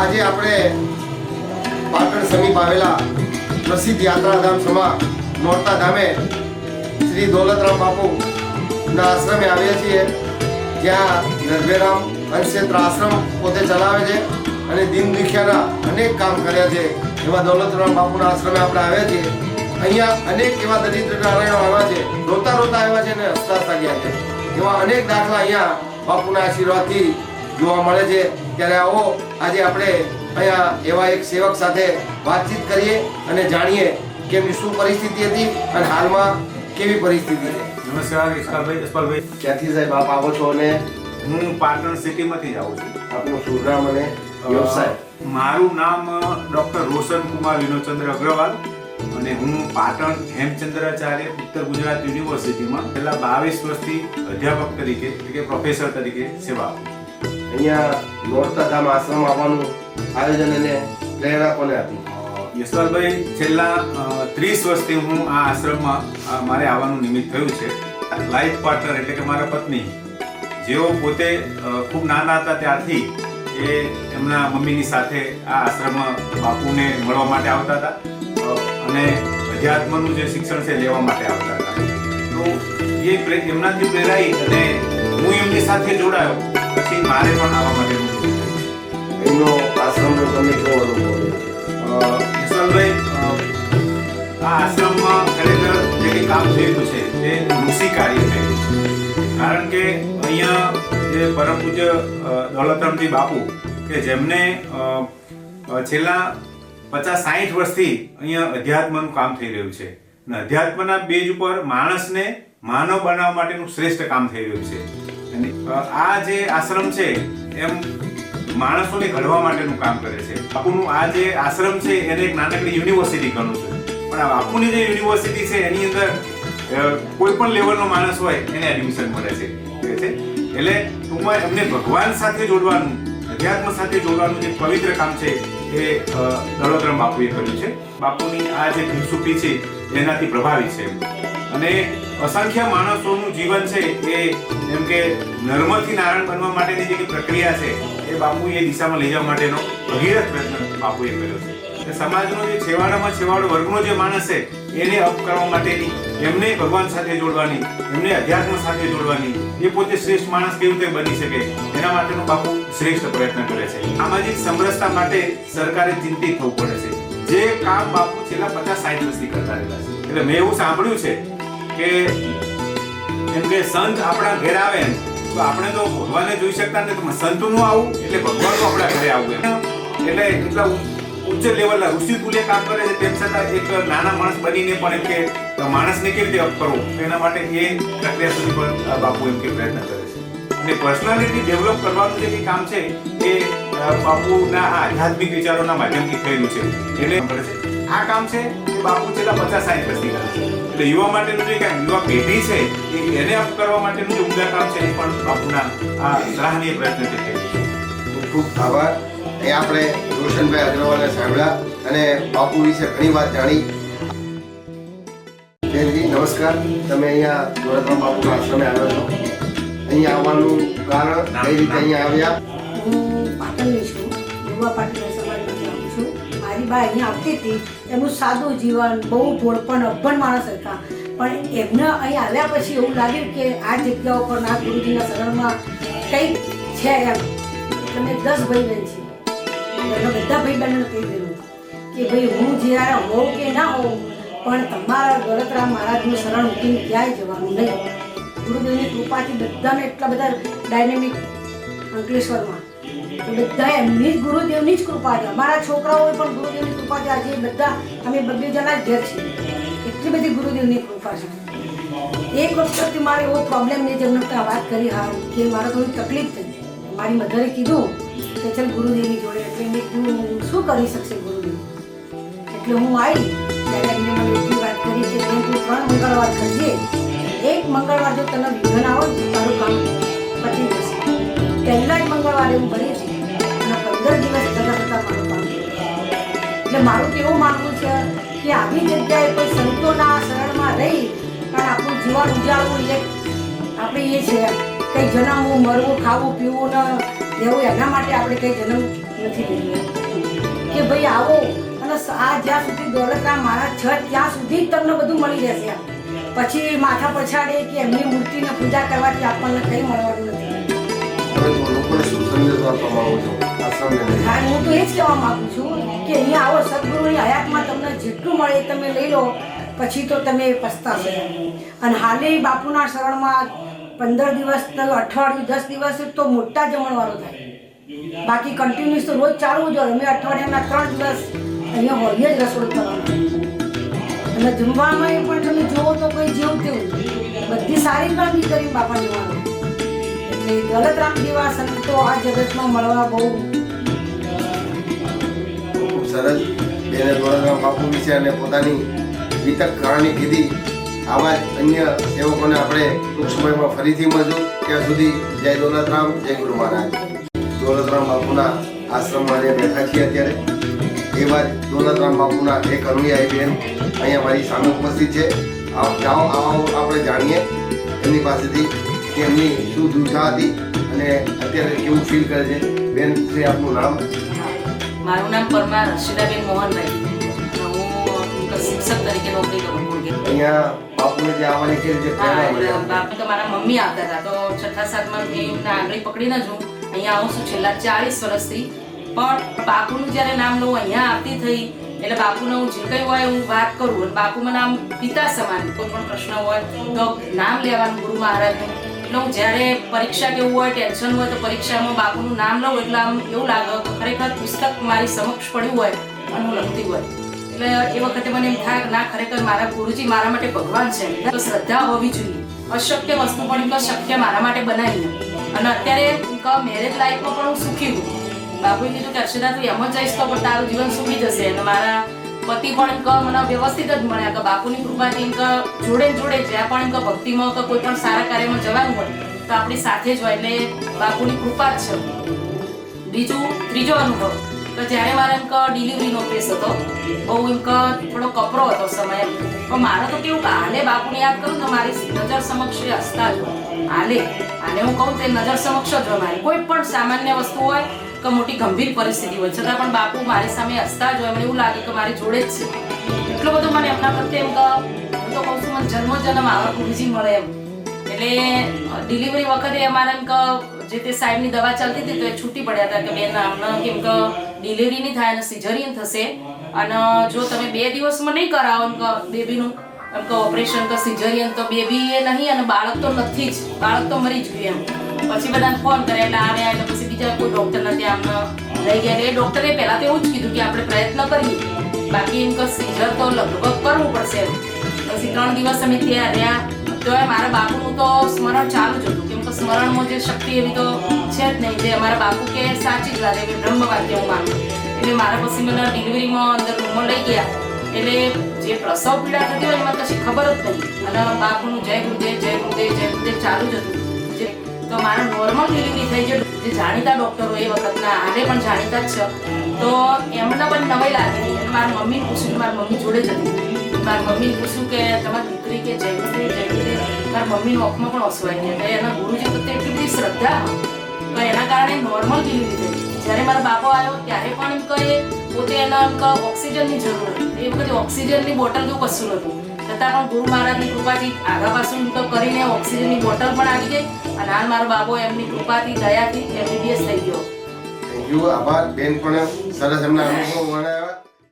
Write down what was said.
આજે આપણે પાટણ સમીપ આવેલા પ્રસિદ્ધ યાત્રાધામ સમા નોરતા ધામે શ્રી દોલતરામ બાપુ ના આશ્રમે આવ્યા છીએ. જ્યાં નરભેરામ અંશેત્ર આશ્રમ પોતે ચલાવે છે અને દિન દુખિયાના અનેક કામ કર્યા છે. એવા દોલતરામ બાપુના આશ્રમે આપણે આવ્યા છીએ. અહીંયા અનેક એવા દરિદ્ર નારાયણો આવ્યા છે. રોતા રોતા આવ્યા છે અને હસતા હસતા ગયા છે. એવા અનેક દાખલા અહીંયા બાપુના આશીર્વાદથી જોવા મળે છે. ત્યારે આવો આજે આપણે અહીંયા એવા એક સેવક સાથે વાતચીત કરીએ અને જાણીએ કે એમની શું પરિસ્થિતિ હતી અને હાલમાં કેવી પરિસ્થિતિ છે. નમસ્કાર ઈશ્વરભાઈ યશપાલભાઈ ક્યાંથી સાહેબ આપ આવો છો અને? હું પાટણ સિટીમાંથી જ આવું છું. આપનું શુભ નામ અને વ્યવસાય. મારું નામ ડોક્ટર રોશન કુમાર વિનોદચંદ્ર અગ્રવાલ અને હું પાટણ હેમચંદ્રાચાર્ય ઉત્તર ગુજરાત યુનિવર્સિટીમાં છેલ્લા બાવીસ વર્ષથી અધ્યાપક તરીકે એટલે કે પ્રોફેસર તરીકે સેવા આપું છું. અહીંયા નોરતા ધામ આશ્રમ આવવાનું આયોજન અને પ્રેરણા કોને આપી અ, છેલ્લા ત્રીસ વર્ષથી હું આ આશ્રમમાં મારે આવવાનું નિમિત્ત થયું છે. લાઈફ પાર્ટનર એટલે કે મારા પત્ની જેઓ પોતે ખૂબ નાના હતા ત્યારથી એ એમના મમ્મીની સાથે આ આશ્રમમાં બાપુને મળવા માટે આવતા હતા. અને અધ્યાત્મનું જે શિક્ષણ છે લેવા માટે આવતા હતા. તો એ એમનાથી પ્રેરાઈ અને હું એમની સાથે જોડાયો. પછી મારે પણ આવવા માટે. એમનો આશ્રમનો તમને કેવો અનુભવ આ આશ્રમમાં ખરેખર જે કંઈ કામ થયેલું છે તે ઋષિ કાર્ય છે. કારણ કે અહીંયા જે પરમ પૂજ્ય દોલતરામજી બાપુ કે જેમને છેલ્લા પચાસ સાહીઠ વર્ષથી અહીંયા અધ્યાત્મનું કામ થઈ રહ્યું છે. અને અધ્યાત્મના બેજ ઉપર માણસને માનવ બનાવવા માટેનું શ્રેષ્ઠ કામ થઈ રહ્યું છે. આ જે આશ્રમ છે એમ માણસોને ઘડવા માટેનું કામ કરે છે. બાપુનું આ જે આશ્રમ છે એને એક નાનકડી યુનિવર્સિટી ગણું છું. પણ બાપુની જે યુનિવર્સિટી છે એની અંદર કોઈ પણ લેવલનો માણસ હોય એને એડમિશન મળે છે. એટલે ટૂંકમાં એમને ભગવાન સાથે જોડવાનું અધ્યાત્મ સાથે જોડવાનું જે પવિત્ર કામ છે એ અ, દોલતરામ બાપુએ કર્યું છે. બાપુની આ જે ફિલસુફી છે એનાથી પ્રભાવિત છે. અને અસંખ્ય માણસોનું જીવન છે એ એમ કે નર્મથી નારાયણ બનવા માટેની જે પ્રક્રિયા છે, એ બાપુ એ દિશામાં લઈ જવા માટેનો ભગીરથ પ્રયત્ન બાપુએ કર્યો છે. સમાજનો જે છેવાડામાં છેવાડો વર્ગનો જે માણસ છે, એને અપ કરવા માટેની, એમને ભગવાન સાથે જોડવાની, એમને અધ્યાત્મ સાથે જોડવાની, એ પોતે શ્રેષ્ઠ માણસ કેવી રીતે બની શકે, એના માટેનો બાપુ શ્રેષ્ઠ પ્રયત્ન કરે છે. સામાજિક સમરસતા માટે સરકારે ચિંતિત થવું પડે છે. જે કામ બાપુ છેલ્લા પચાસ સાઠ વર્ષથી કરતા રહેલા છે. એટલે મેં એવું સાંભળ્યું છે કે એમ કે સંત આપણા ઘરે આવે તો આપણે તો ભગવાનને જોઈ શકતા નથી, પણ સંતનું આવું એટલે ભગવાનનું આપણા ઘરે આવવું એટલે એટલા ઉચ્ચ લેવલના ઋષિ તુલ્ય કામ કરે છે, તેમ છતાં એક નાના માણસ બનીને પણ એમ કે માણસને કેવી રીતે અપ કરવો? એના માટે એ પ્રક્રિયા સુધી પણ બાપુ એમ કે પ્રયત્ન કરે છે. અને પર્સનાલિટી ડેવલપ કરવાનું જે કામ છે, એ બાપુના આધ્યાત્મિક વિચારોના માધ્યમથી થયેલું છે. એટલે આ કામ છે એ બાપુ છેલ્લા પચાસ સાઠ વર્ષથી કરે છે. એટલે યુવા માટેનું જે કાંઈ યુવા પેઢી છે એ એને અપ કરવા માટેનું જે ઉમદા કામ છે એ પણ બાપુના આ સરાહનીય પ્રયત્ન છે. ખૂબ ખૂબ આભાર. એ આપણે રોશનભાઈ અગ્રવાલને સાંભળ્યા અને બાપુ વિશે ઘણી વાત જાણી. બેનજી નમસ્કાર. તમે અહીંયા દોલતરામ બાપુના આશ્રમે આવ્યા છો. અહીંયા આવવાનું કારણ કઈ રીતે અહીંયા આવ્યા? હું પાટણની છું. યુવા પાટીદાર બા અહીંયા આવતી હતી, એમનું સાદું જીવન, બહુ ભોળપણ, અભણ માણસ હતા. પણ એમને અહીં આવ્યા પછી એવું લાગ્યું કે આ જગ્યા ઉપર આ ગુરુજીના શરણમાં કંઈક છે એમ. તમે દસ ભાઈ બહેન છે. એમને બધા ભાઈ બહેન કહી દીધું કે ભાઈ હું જ્યારે હોઉં કે ના હોઉં, પણ તમારા ગળતરા મહારાજનું શરણ ઉઠીને ક્યાંય જવાનું નહીં. ગુરુદેવની કૃપાથી બધાને એટલા બધા ડાયનેમિક અંકલેશ્વરમાં. બધા એમની જ ગુરુદેવની જ કૃપા છે. અમારા છોકરાઓ પણ ગુરુદેવની કૃપા છે. આજે બધા અમે બબે જણા ઘેર છીએ. એટલી બધી ગુરુદેવની કૃપા છે. એક વખત મારે એવો પ્રોબ્લેમ નહીં. જેમને ત્યાં વાત કરી હા, કે મારે થોડી તકલીફ થઈ. મારી મધરે કીધું કે ચાલ ગુરુદેવની જોડે. એટલે મેં કીધું શું કરી શકશે ગુરુદેવ? એટલે હું આવી. ત્યારે એમને મને એટલી વાત કરી કે બેન, તું ત્રણ મંગળવાર કરજે એક મંગળવાર જો તને વિઘન આવો તારું કામ પતી જશે. પહેલા જ મંગળવારે હું ભરી એટલે મારું કેવું માનવું છે કે આવી જગ્યાએ કોઈ સંતોના શરણમાં રહી પણ આપણું જીવન ઉજાળવું એ આપણે એ છે. કંઈ જન્મવું, મરવું, ખાવું, પીવું ને રહેવું એના માટે આપણે કંઈ જન્મ નથી કે ભાઈ આવો અને આ જ્યાં સુધી દોલતરામ મારા છ ત્યાં સુધી જ તમને બધું મળી જશે પછી માથા પછાડે કે એમની મૂર્તિને પૂજા કરવાથી આપણને કંઈ મળવાનું નથી. હા તો એ જ કહેવા છું કે અહીંયા આવો સદગુરુની હયાતમાં તમને જેટલું મળે તમે લઈ લો, પછી તો તમે પસ્તાશો અને હાલે બાપુના શરણમાં પંદર દિવસ અઠવાડિયું, દસ દિવસ તો મોટા જમણવાળો થાય. બાકી કન્ટિન્યુઅસ તો રોજ ચાલવું જોઈએ અમે અઠવાડિયાના ત્રણ દિવસ અહીંયા હોઈએ જ રસોઈ કરવાનું. અને જમવામાં પણ તમે જુઓ તો કોઈ જેવું તેવું. બધી સારી કામગીરી કરી બાપા જવાનું એટલે દોલતરામ જેવા સંતો આ જગતમાં મળવા બહુ. સરસ. બેને દોલતરામ બાપુ વિશે અને પોતાની વિતક કહાની કીધી. આવા જ અન્ય સેવકોને આપણે ટૂંક સમયમાં ફરીથી મળશું ત્યાં સુધી જય દોલતરામ, જય ગુરુ મહારાજ. દોલતરામ બાપુના આશ્રમમાં અહીંયા બેઠા છીએ અત્યારે, એવા જ દોલતરામ બાપુના એક અનુયાયી બેન અહીંયા મારી સામે ઉપસ્થિત છે. આવો જાઓ આવો, આપણે જાણીએ. એમની પાસેથી કે એમની શું દુર્ધા હતી? અને અત્યારે કેવું ફીલ કરે છે? બેન શ્રી આપનું નામ? મારું નામ પરમાર હર્ષિદાબેન મોહનભાઈ. હું શિક્ષક તરીકે નોકરી કરું અહીંયા બાપુને જે આવવાની કેવી રીતે હા પ્રેરણા એટલે મળી બાપ તો મારા મમ્મી આવતા હતા. તો છઠ્ઠા સાતમાં એમને આંગળી પકડીને જ હું અહીંયા આવું છું. છેલ્લા ચાલીસ વર્ષથી. પણ બાપુનું જ્યારે નામ લઉં અહીંયા આવતી થઈ એટલે બાપુને હું જે કંઈ હોય હું વાત કરું. અને બાપુ મને આમ પિતા સમાન કોઈ પણ પ્રશ્ન હોય તો નામ લેવાનું ગુરુ મહારાજનું. એટલે જ્યારે પરીક્ષા કેવું હોય ટેન્શન હોય, તો પરીક્ષામાં બાપુનું નામ લઉં એટલે આમ એવું લાગે કે ખરેખર પુસ્તક મારી સમક્ષ પડ્યું હોય અને હું લખતી હોય. એટલે એ વખતે મને એમ થાય ના, ખરેખર મારા ગુરુજી મારા માટે ભગવાન છે. તો શ્રદ્ધા હોવી જોઈએ. અશક્ય વસ્તુ પણ તો શક્ય મારા માટે બનાવી અને અત્યારે મેરેજ લાઈફમાં પણ હું સુખી હું બાપુએ કીધું કે અક્ષરા તું એમ જ જઈશ તો પણ તારું જીવન સુખી જશે. અને મારા પતિ પણ એમ મને વ્યવસ્થિત જ મળ્યા કે બાપુની કૃપાથી એમ જોડે જોડે જ્યાં પણ એમ કે ભક્તિમાં કે કોઈ પણ સારા કાર્યમાં જવાનું હોય, તો આપણી સાથે જ હોય એટલે બાપુની કૃપા જ છે. બીજું, ત્રીજો અનુભવ તો જ્યારે મારે એમ કે ડિલિવરીનો કેસ હતો, બહુ એમ કે થોડો કપરો હતો સમય, પણ મારે તો કેવું કે હાલે બાપુને યાદ કરું તો મારી નજર સમક્ષ હસતા જ હોય. હાલે હાલે હું કહું તે નજર સમક્ષ જ હોય મારી. કોઈ પણ સામાન્ય વસ્તુ હોય કે મોટી ગંભીર પરિસ્થિતિ હોય છતાં પણ બાપુ મારી સામે હસતા જ હોય, મને એવું લાગે કે મારી જોડે જ છે. એટલો બધો મને એમના પ્રત્યે એમ કે હું તો કહું છું, મને જન્મ જન્મ આવા ગુરુજી મળે એમ. એટલે ડિલિવરી વખતે અમારે એમ કે, જે તે સાહેબની દવા ચાલતી હતી તો એ છૂટી પડ્યા હતા કે બેન અમને કેમ કે ડિલિવરી નહીં થાય અને સિઝરિયન થશે. અને જો તમે બે દિવસમાં નહીં કરાવો એમ કે બેબીનું, એમ કે ઓપરેશન કે સિઝરિયન તો બેબી એ નહીં અને બાળક તો નથી જ, બાળક તો મરી જ ગયું એમ. પછી બધાને ફોન કરે એટલે આવ્યા એટલે પછી બીજા કોઈ ડોક્ટર નથી આમને લઈ ગયા. એ ડૉક્ટરે પહેલાં તો એવું જ કીધું કે આપણે પ્રયત્ન કરીએ. બાકી એમ કે સિઝર તો લગભગ કરવું પડશે પછી ત્રણ દિવસ અમે ત્યાં રહ્યા. તો મારા બાપુનું તો સ્મરણ ચાલુ જ હતું. કેમ કે સ્મરણમાં જે શક્તિ એવી તો છે જ નહીં. જે અમારા બાપુ કે સાચી જ વાત એવી બ્રહ્મ વાક્ય હું માનું. એટલે મારા પછી મને ડિલિવરીમાં અંદર રૂમમાં લઈ ગયા. એટલે જે પ્રસવ પીડા થતી હોય એમાં કશી ખબર જ નહીં. અને બાપુનું જય ગુરુદેવ જય ગુરુદેવ જય ગુરુદેવ ચાલુ જ હતું. તો મારા નોર્મલ ડિલિવરી થઈ જે જે જાણીતા ડૉક્ટરો એ વખતના આજે પણ જાણીતા જ છે. તો એમને પણ નવાઈ લાગી અને મારી મમ્મી પૂછ્યું, મારી મમ્મી જોડે જ હતી. મારી મમ્મી પૂછ્યું કે, તમારી દીકરી કે જય ગુરુદેવ જય ગુરુદેવ મારી મમ્મીનો ઓખમાં પણ ઓસવાઈ ગયા. એટલે એના ગુરુજી પ્રત્યે એટલી બધી શ્રદ્ધા. તો એના કારણે નોર્મલ ડિલિવરી થઈ જ્યારે મારો બાપો આવ્યો, ત્યારે પણ એમ કહે, પોતે એના ઓક્સિજનની જરૂર હતી. એ વખતે ઓક્સિજનની બોટલ જો કશું નહોતું. છતાં પણ ગુરુ મહારાજની કૃપાથી આગળ પાછું તો કરીને ઓક્સિજનની બોટલ પણ આવી ગઈ અને હાલ મારો બાબો એમની કૃપાથી, દયાથી એમબીબીએસ થઈ ગયો. થેન્ક યુ આભાર. બેન પણ સરસ એમના અનુભવ વર્ણવ્યા.